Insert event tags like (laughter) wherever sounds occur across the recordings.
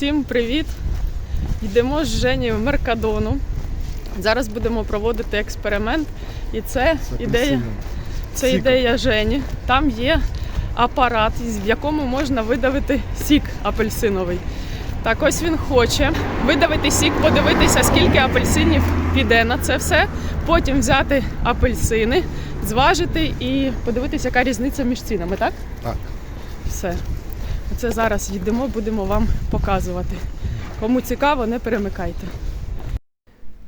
Всім привіт! Йдемо з Жені в Меркадону. Зараз будемо проводити експеримент. І це З ідея, це ідея Жені. Там є апарат, в якому можна видавити сік апельсиновий. Так ось він хоче видавити сік, подивитися, скільки апельсинів піде на це все. Потім взяти апельсини, зважити і подивитися, яка різниця між цінами, так? Так. Все. Оце зараз йдемо, будемо вам показувати. Кому цікаво, не перемикайте.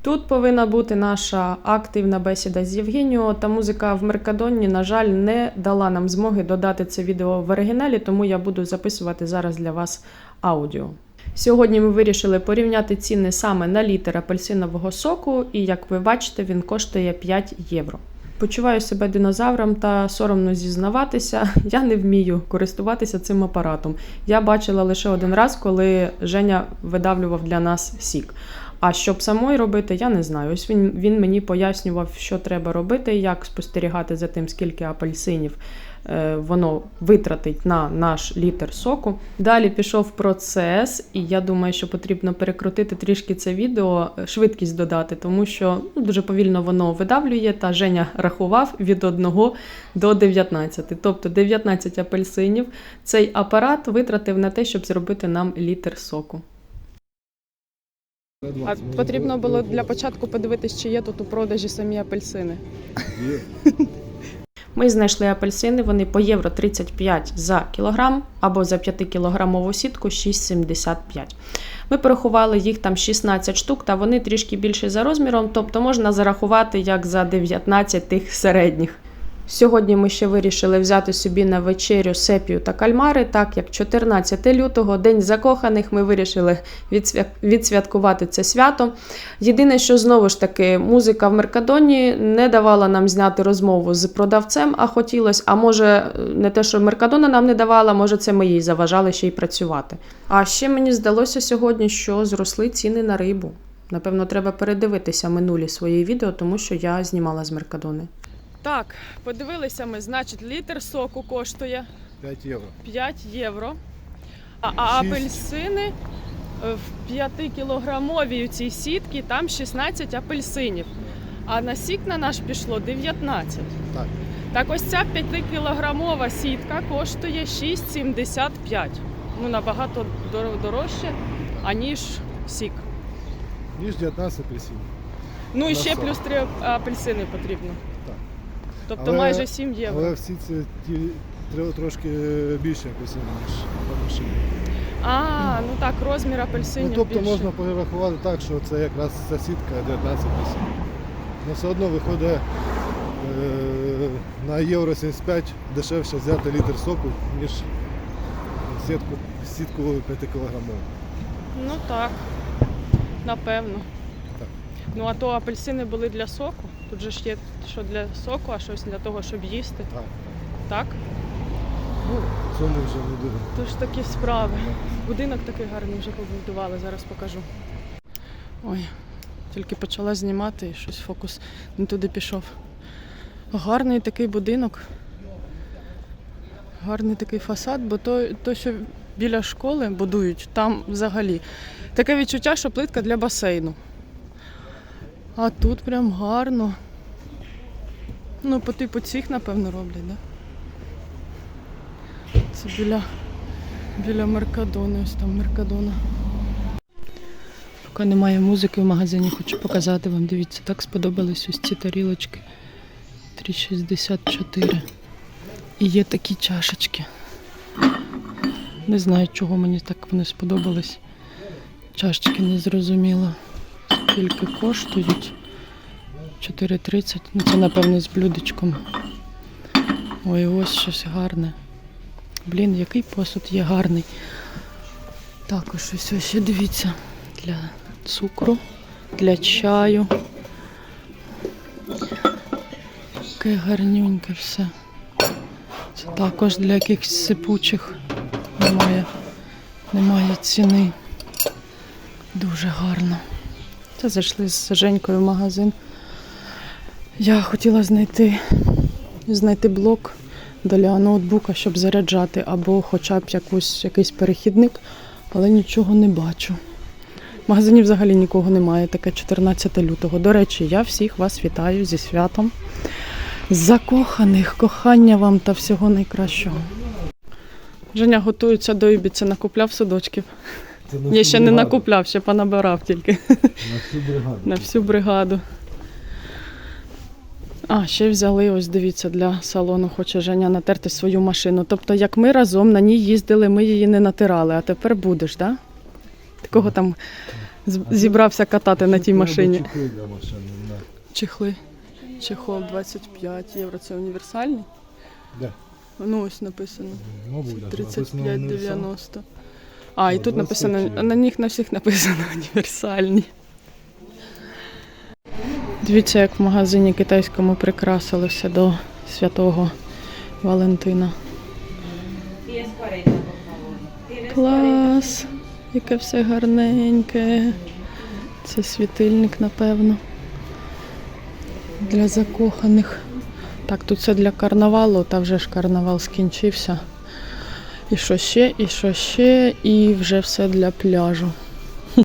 Тут повинна бути наша активна бесіда з Євгенією, та музика в Меркадоні, на жаль, не дала нам змоги додати це відео в оригіналі, тому я буду записувати зараз для вас аудіо. Сьогодні ми вирішили порівняти ціни саме на літр апельсинового соку, і як ви бачите, він коштує 5 євро. Почуваю себе динозавром та соромно зізнаватися. (laughs) Я не вмію користуватися цим апаратом. Я бачила лише один раз, коли Женя видавлював для нас сік. А щоб самої робити, я не знаю. Ось він, він мені пояснював, що треба робити, як спостерігати за тим, скільки апельсинів воно витратить на наш літр соку. Далі пішов процес, і я думаю, що потрібно перекрутити трішки це відео, е, швидкість додати, тому що ну, дуже повільно воно видавлює. Та Женя рахував від 1 до 19. Тобто 19 апельсинів цей апарат витратив на те, щоб зробити нам літр соку. А потрібно було для початку подивитись, чи є тут у продажі самі апельсини. Є. (laughs) Ми знайшли апельсини, вони по євро 35 за кілограм або за 5-кілограмову сітку 6,75. Ми порахували їх там 16 штук, та вони трішки більші за розміром, тобто можна зарахувати як за 19 тих середніх. Сьогодні ми ще вирішили взяти собі на вечерю сепію та кальмари, так як 14 лютого, день закоханих, ми вирішили відсвя- відсвяткувати це свято. Єдине, що знову ж таки музика в Меркадоні не давала нам зняти розмову з продавцем, а хотілося, а може, не те, що Меркадона нам не давала, може, це ми їй заважали ще й працювати. А ще мені здалося сьогодні, що зросли ціни на рибу. Напевно, треба передивитися минулі свої відео, тому що я знімала з Меркадони. Так, подивилися ми, значить, літр соку коштує 5 євро. 5 євро. А, а Шість. апельсини е, в 5-кілограмовій цій сітці там 16 апельсинів. А на сік на наш пішло 19. Так. Так ось ця 5-кілограмова сітка коштує 6,75. Ну, набагато дорожче, аніж сік. Ніж 19 апельсинів. Ну і ще плюс 3 апельсини потрібно. Тобто Але- майже 7 євро. Але всі це ті треба трошки більше апельсинів, ніж машині. А, ну так, розмір апельсинів. Ну, тобто більше. можна порахувати так, що це якраз ця сітка 19 апельсинів. Але все одно виходить е, на євро 75 дешевше взяти літр соку, ніж сітку, сітку 5 кілограмову. Ну так, напевно. Так. Ну а то апельсини були для соку. Тут же ж є що для соку, а щось для того, щоб їсти. Так. Так? Ну, в цьому вже не буде. Тож такі справи. Будинок такий гарний вже побудували, зараз покажу. Ой, тільки почала знімати і щось фокус не туди пішов. Гарний такий будинок. Гарний такий фасад, бо то, то, що біля школи будують, там взагалі таке відчуття, що плитка для басейну. А тут прям гарно. Ну, по типу цих, напевно, роблять. Да? Це біля Біля Меркадони, ось там Меркадона. Поки немає музики в магазині, хочу показати вам. Дивіться, так сподобались ось ці тарілочки. 3,64. І є такі чашечки. Не знаю, чого мені так вони сподобались. Чашечки не зрозуміло. Скільки коштують? 4,30. Ну це напевно з блюдечком. Ой, ось щось гарне. Блін, який посуд є гарний. Також ось ось дивіться для цукру, для чаю. Таке гарнюньке все. Це також для якихось сипучих немає, немає ціни. Дуже гарно. Це зайшли з Женькою в магазин. Я хотіла знайти, знайти блок для ноутбука, щоб заряджати, або хоча б якусь, якийсь перехідник. але нічого не бачу. В магазині взагалі нікого немає, таке 14 лютого. До речі, я всіх вас вітаю зі святом. Закоханих, кохання вам та всього найкращого. Женя готується до Ібіці, накупляв судочків. Це на Я всю ще не бригаду. накупляв, ще понабирав тільки На всю бригаду. на всю бригаду. А, ще взяли, ось дивіться, для салону хоче Женя натерти свою машину. Тобто, як ми разом на ній їздили, ми її не натирали, а тепер будеш, так? Да? Ти кого там з- зібрався катати на тій Треба машині? чехли для машини, да. Чехли. Чехол 25 євро. Це універсальний? Де? Ну, ось написано. Мабуть, да. Написано універсал. 35,90. А, і тут написано, на них на всіх написано (laughs) універсальні. Дивіться, як в магазині китайському прикрасили все до святого Валентина. Клас! Яке все гарненьке. Це світильник, напевно. Для закоханих. Так, тут це для карнавалу, та вже ж карнавал скінчився. І що ще, і що ще, і вже все для пляжу. (laughs)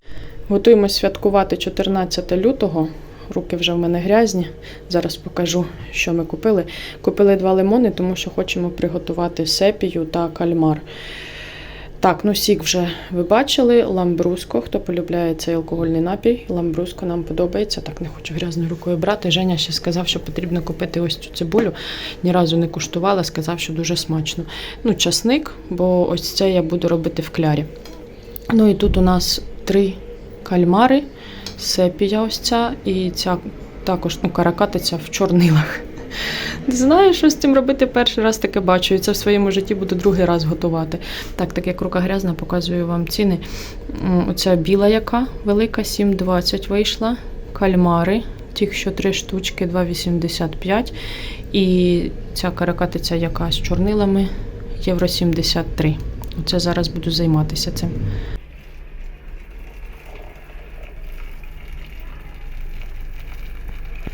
Готуємось святкувати 14 лютого. Руки вже в мене грязні. Зараз покажу, що ми купили. Купили два лимони, тому що хочемо приготувати сепію та кальмар. Так, ну сік вже ви бачили. Ламбруско. Хто полюбляє цей алкогольний напій, ламбруско нам подобається. Так, не хочу грязною рукою брати. Женя ще сказав, що потрібно купити ось цю цибулю. Ні разу не куштувала, сказав, що дуже смачно. Ну, часник, бо ось це я буду робити в клярі. Ну і тут у нас три кальмари, сепія ось ця, і ця також ну, каракатиця в чорнилах. Знаю, що з цим робити перший раз таке бачу, і це в своєму житті буду другий раз готувати. Так, так як рука грязна, показую вам ціни. Оця біла, яка велика, 7,20 вийшла. Кальмари, ті, що три штучки, 2,85. І ця каракатиця, яка з чорнилами, євро 73. Оце зараз буду займатися цим.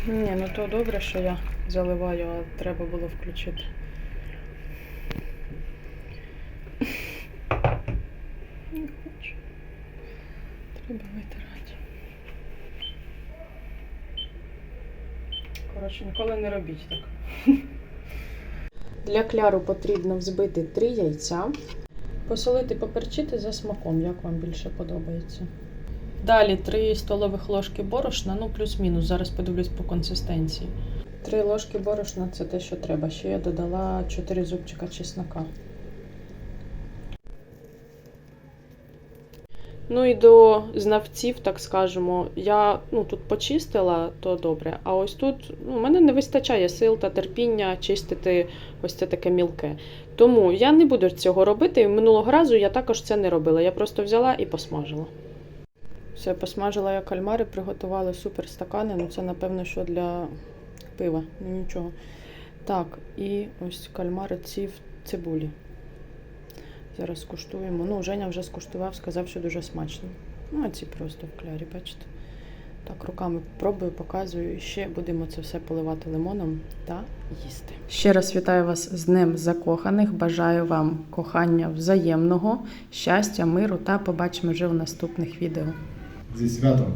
Ні, ну то добре, що я заливаю, а треба було включити. Не хочу. Треба витирати. Коротше, ніколи не робіть так. Для кляру потрібно взбити три яйця, посолити, поперчити за смаком, як вам більше подобається. Далі 3 столових ложки борошна, ну плюс-мінус. Зараз подивлюсь по консистенції. 3 ложки борошна це те, що треба. Ще я додала 4 зубчика чеснока. Ну і до знавців, так скажемо, я ну, тут почистила, то добре. А ось тут ну, мене не вистачає сил та терпіння чистити ось це таке мілке. Тому я не буду цього робити. Минулого разу я також це не робила. Я просто взяла і посмажила. Все, посмажила я кальмари, приготували супер стакани. Ну це напевно, що для пива, ну нічого. Так, і ось кальмари ці в цибулі. Зараз скуштуємо. Ну, Женя вже скуштував, сказав, що дуже смачно. Ну, а ці просто в клярі, бачите. Так, руками пробую, показую. І ще будемо це все поливати лимоном та їсти. Ще раз вітаю вас з Днем Закоханих. Бажаю вам кохання взаємного, щастя, миру та побачимо вже в наступних відео. Зі святом.